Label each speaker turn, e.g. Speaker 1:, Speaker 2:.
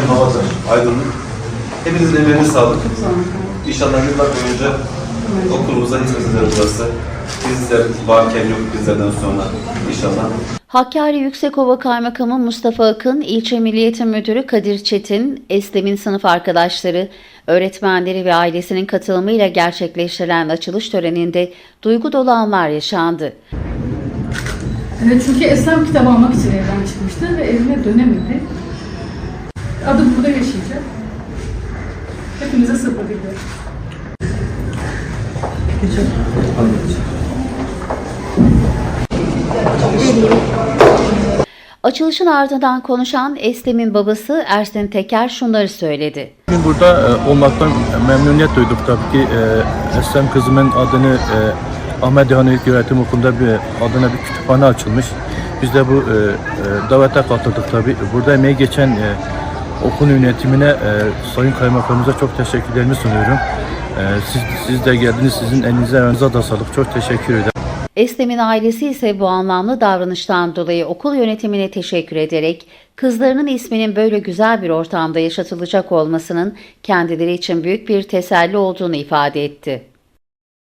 Speaker 1: hem havadır, aydınlık. Hepinizin emeğine sağlık. İnşallah yıllar boyunca okulumuza hizmet eder burası. Bizler varken yok bizlerden sonra inşallah.
Speaker 2: Hakkari Yüksekova Kaymakamı Mustafa Akın, İlçe Milli Eğitim Müdürü Kadir Çetin, Eslem'in sınıf arkadaşları, öğretmenleri ve ailesinin katılımıyla gerçekleştirilen açılış töreninde duygu dolu anlar yaşandı.
Speaker 3: Evet, çünkü Eslem kitabı almak için evden çıkmıştı ve evine dönemedi. Burada yaşayacak. Hepinize sabır diliyorum.
Speaker 2: Açılışın ardından konuşan Eslem'in babası Ersin Teker şunları söyledi.
Speaker 4: Bugün burada e, olmaktan memnuniyet duyduk tabii ki. E, Eslem kızımın adını e, Ahmet Yahan İlköğretim Okulu'nda bir adına bir kütüphane açılmış. Biz de bu davete katıldık tabii. Burada emeği geçen okul yönetimine e, Sayın Kaymakamımıza çok teşekkürlerimi sunuyorum. E, siz, siz de geldiniz. Sizin elinize ayağınıza da sağlık. Çok teşekkür ederim.
Speaker 2: Eslem'in ailesi ise bu anlamlı davranıştan dolayı okul yönetimine teşekkür ederek kızlarının isminin böyle güzel bir ortamda yaşatılacak olmasının kendileri için büyük bir teselli olduğunu ifade etti.